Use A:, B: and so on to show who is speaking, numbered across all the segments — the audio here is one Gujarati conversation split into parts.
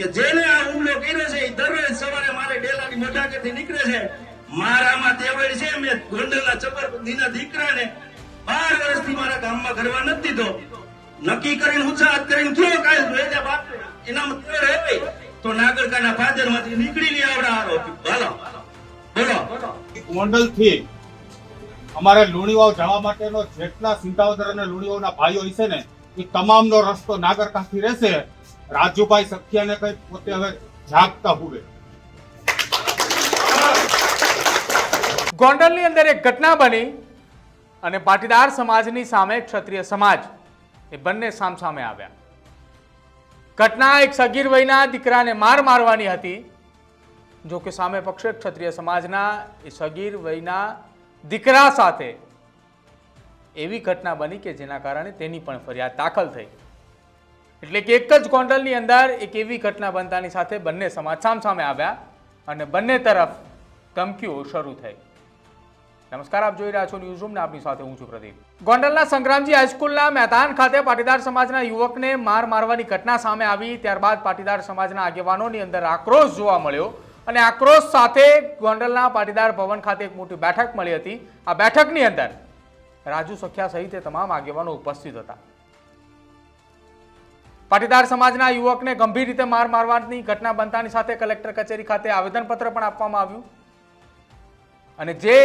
A: કે જેને આ હુમલો કર્યો છે દરરોજ સવારે મારે ડેલાની મઢાકેથી નીકળે છે. મારામાં તેવડ છે, મેં ગોંડલના ચબરદીના દીકરાને બાર વર્ષથી મારા ગામમાં ઘરવા નથી દીધો. નક્કી કરીને ઉત્સાહ કરીને કયો કાલ વેદા બાપ, એનામાં તેવડ હોય. તો નાગરકાના ફાધરમાંથી નીકળી લે આવડા હારો હાલો બોલો.
B: ગોંડલથી અમારે લુણીવાવ જવા માટેનો જેટલા સિંધાવદર અને લુણીવાવના ભાઈઓ હશે ને, એ તમામનો રસ્તો નાગરકાથી રહેશે. રાજુભાઈ સખિયાને કઈ પોતે હવે જાગતા હુવે.
C: ગોંડલની અંદર એક ઘટના બની અને પાટીદાર સમાજની સામે ક્ષત્રિય સમાજ એ બંને સામસામે આવ્યા. ઘટના એક સગીર વયના દીકરાને માર મારવાની હતી. જો કે સામે પક્ષે ક્ષત્રિય સમાજના એ સગીર વયના દીકરા સાથે એવી ઘટના બની કે જેના કારણે તેની પણ ફરિયાદ દાખલ થઈ. એટલે કે એક જ ગોંડલની અંદર એક એવી ઘટના બનતાની સાથે બંને સમાજ સામસામે આવ્યા અને બંને તરફ ધમકીઓ શરૂ થઈ. નમસ્કાર, આપ જોઈ રહ્યા છો ન્યૂઝ રૂમ આપની સાથે હું છું પ્રદીપ. ગોંડલના સંગ્રામજી હાઈસ્કૂલના મેદાન ખાતે પાટીદાર સમાજના યુવકને માર મારવાની ઘટના સામે આવી. ત્યારબાદ પાટીદાર સમાજના આગેવાનોની અંદર આક્રોશ જોવા મળ્યો અને આક્રોશ સાથે ગોંડલના પાટીદાર ભવન ખાતે એક મોટી બેઠક મળી હતી. આ બેઠકની અંદર રાજુ સખ્યા સહિત તમામ આગેવાનો ઉપસ્થિત હતા. પાટીદાર સમાજના યુવકને ગંભીર રીતે માર મારવાની ઘટના બનતાની સાથે કલેક્ટર કચેરી ખાતે આવેદનપત્ર પણ આપવામાં આવ્યું. અને જે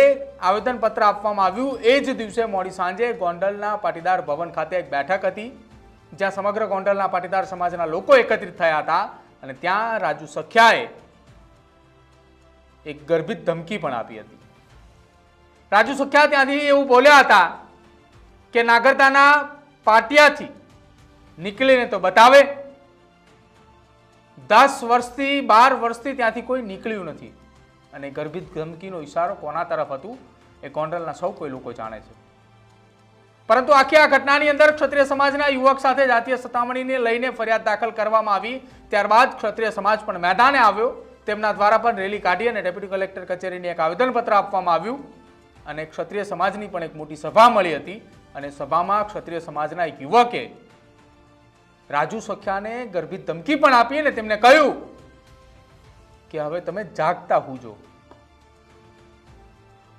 C: આવેદનપત્ર આપવામાં આવ્યું એ જ દિવસે મોડી સાંજે ગોંડલના પાટીદાર ભવન ખાતે એક બેઠક હતી, જ્યાં સમગ્ર ગોંડલના પાટીદાર સમાજના લોકો એકત્રિત થયા હતા અને ત્યાં રાજુ સખ્યાએ એક ગર્ભિત ધમકી પણ આપી હતી. રાજુ સખ્યા ત્યાંથી એવું બોલ્યા હતા કે નાગરતાના પાટિયાથી નીકળીને તો બતાવે. દસ વર્ષથી, બાર વર્ષથી ત્યાંથી કોઈ નીકળ્યું નથી. અને ગર્ભિત ધમકીનો ઇશારો કોના તરફ હતું એ ગોંડલના સૌ કોઈ લોકો જાણે છે. પરંતુ આખી આ ઘટનાની અંદર ક્ષત્રિય સમાજના યુવક સાથે જાતીય સતામણીને લઈને ફરિયાદ દાખલ કરવામાં આવી. ત્યારબાદ ક્ષત્રિય સમાજ પણ મેદાને આવ્યો. તેમના દ્વારા પણ રેલી કાઢી અને ડેપ્યુટી કલેક્ટર કચેરીને એક આવેદનપત્ર આપવામાં આવ્યું. અને ક્ષત્રિય સમાજની પણ એક મોટી સભા મળી હતી. અને સભામાં ક્ષત્રિય સમાજના એક યુવકે રાજુ સખ્યાને ગર્ભિત ધમકી પણ આપી અને તેમને કહ્યું કે હવે તમે જાગતા હુજો.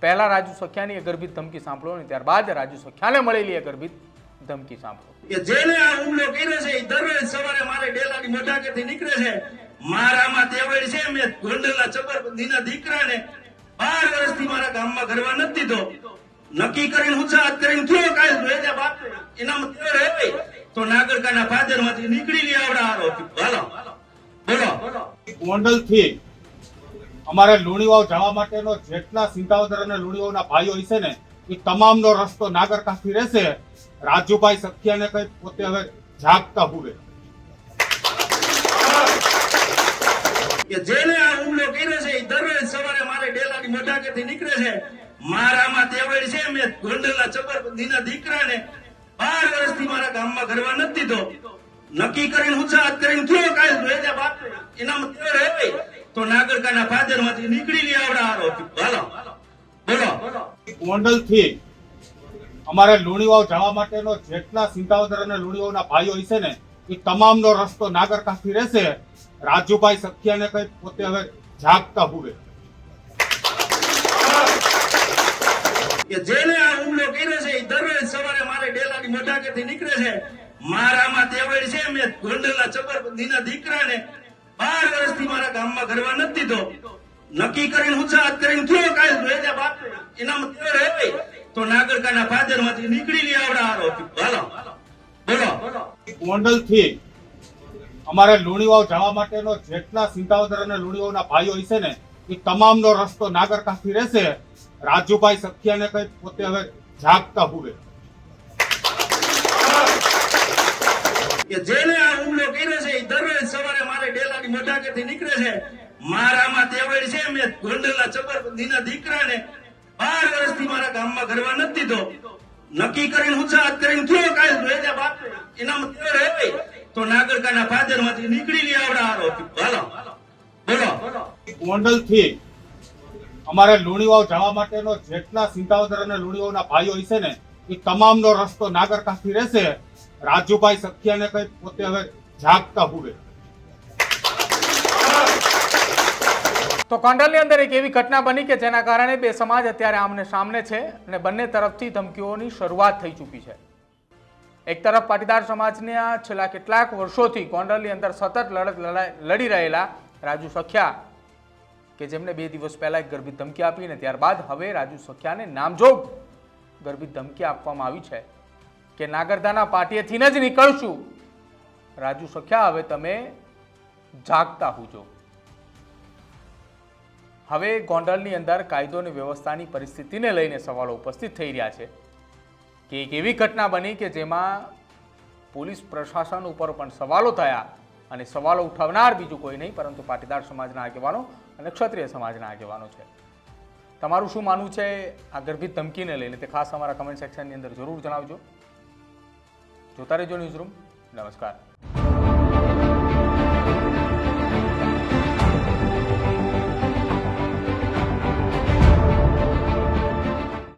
C: પહેલા રાજુ સખ્યાની ગર્ભિત ધમકી સાંભળો અને ત્યારબાદ રાજુ સખ્યાને મળેલી એ ગર્ભિત ધમકી સાંભળો.
A: કે જેને આ હુમલો કર્યો છે દરરોજ સવારે મારે ડેલાની મઢાકેથી નીકળે છે. મારામાં તેવડ છે, મેં ગોંડલના ચબરદીના દીકરાને બાર વર્ષથી મારા ગામમાં ઘરવા નથી દીધો. નક્કી કરીને ઉત્સાહ કરીને થયો કાલ બાપ એનામાં તેવડ હોય તો નાગરકાના ફાધરમાંથી નીકળી લે આવડા હાલો બોલો.
B: ગોંડલથી અમારે લુણીવાવ જવા માટેનો જેટલા સિંધાવદર અને લુણીવાવના ભાઈઓ હશે ને એ તમામનો રસ્તો નાગરકાથી રહેશે. રાજુભાઈ સખિયાને કઈ પોતે હવે જાગતા હુવે.
A: કે જેને આ હુમલો કર્યો છે એ દરરોજ સવારે મારે ડેલાની મઢાકેથી નીકળે છે. મારામાં તેવડ છે મેં ગોંડલના ચબરદીના દીકરાને બાર વર્ષથી મારા ગામમાં ઘરવા નથી દીધો. નક્કી કરીને ઉત્સાહ કરીને થયો કાલ વેદા બાપ એનામાં તેવડ હોય તો નાગરકાના ફાધરમાંથી નીકળી લે આવડા હાલો બોલો.
B: ગોંડલથી અમારે લુણીવાવ જવા માટેનો જેટલા સિંધાવદર અને લુણીવાવના ભાઈઓ હશે ને એ તમામનો રસ્તો નાગરકાથી રહેશે. રાજુભાઈ સખિયાને કઈ પોતે હવે જાગતા હુવે.
A: કે જેને આ હુમલો કર્યો છે એ દરરોજ સવારે મારે ડેલાની મઢાકેથી નીકળે છે. મારામાં તેવડ છે મેં ગોંડલના ચબરબંધીના દીકરાને બાર વર્ષથી મારા ગામમાં ઘરવા નથી દીધો. નક્કી કરીને ઉત્સાહ કરીને થયો કાલ વેદા બાપ એનામાં તેવડ હોય તો નાગરકાના ફાધરમાંથી નીકળી લે આવડા હારો હાલો બોલો.
B: ગોંડલથી અમારે લુણીવાવ જવા માટેનો જેટલા સિંધાવદર અને લુણીવાવના ભાઈઓ હશે ને એ તમામનો રસ્તો નાગરકાથી રહેશે. રાજુભાઈ સખિયાને કઈ પોતે હવે જાગતા હુવે.
A: કે જેને આ હુમલો કર્યો છે એ દરરોજ સવારે મારે ડેલાની મઢાકેથી નીકળે છે. મારામાં તેવડ છે મેં ગોંડલના ચબરદીના દીકરાને બાર વર્ષથી મારા ગામમાં ઘરવા નથી દીધો. નક્કી કરીને ઉત્સાહ કરીને થયો કાલ ભેજા બાપ એનામાં તેવડ હોય તો નાગરકાના ફાધરમાંથી નીકળી લે આવડા હારો હાલો બોલો.
B: ગોંડલથી અમારે લુણીવાવ જવા માટેનો જેટલા સિંધાવદર અને લુણીવાવના ભાઈઓ હશે ને એ તમામનો રસ્તો નાગરકાંઠથી રહેશે. રાજુભાઈ સખિયાને કઈ પોતે હવે જાગતા હુવે.
C: તો ગોંડલની અંદર એક એવી ઘટના બની કે જેના કારણે બે સમાજ અત્યારે આમને સામને છે અને બંને તરફથી ધમકીઓની શરૂઆત થઈ ચૂકી છે. એક તરફ પાટીદાર સમાજના છેલ્લા કેટલાક વર્ષોથી ગોંડલની અંદર સતત લડત લડાઈ લડી રહેલા રાજુ સખ્યા કે જેમને બે દિવસ પહેલા એક ગર્ભિત ધમકી આપી અને ત્યારબાદ હવે રાજુ સખ્યાને નામજોગ ગર્ભિત ધમકી આપવામાં આવી છે. કે નાગરધાના પાટીએથી જ નીકળશું. રાજુ સખ્યા, હવે તમે જાગતા હોજો. હવે ગોંડલની અંદર કાયદો અને વ્યવસ્થાની પરિસ્થિતિને લઈને સવાલો ઉપસ્થિત થઈ રહ્યા છે કે એક એવી ઘટના બની કે જેમાં પોલીસ પ્રશાસન ઉપર પણ સવાલો થયા અને સવાલો ઉઠાવનાર બીજું કોઈ નહીં, પરંતુ પાટીદાર સમાજના આગેવાનો અને ક્ષત્રિય સમાજના આગેવાનો છે. તમારું શું માનવું છે આ ગર્ભિત ધમકીને લઈને તે ખાસ અમારા કમેન્ટ સેક્શનની અંદર જરૂર જણાવજો. જોતા રહેજો ન્યૂઝરૂમ નમસ્કાર.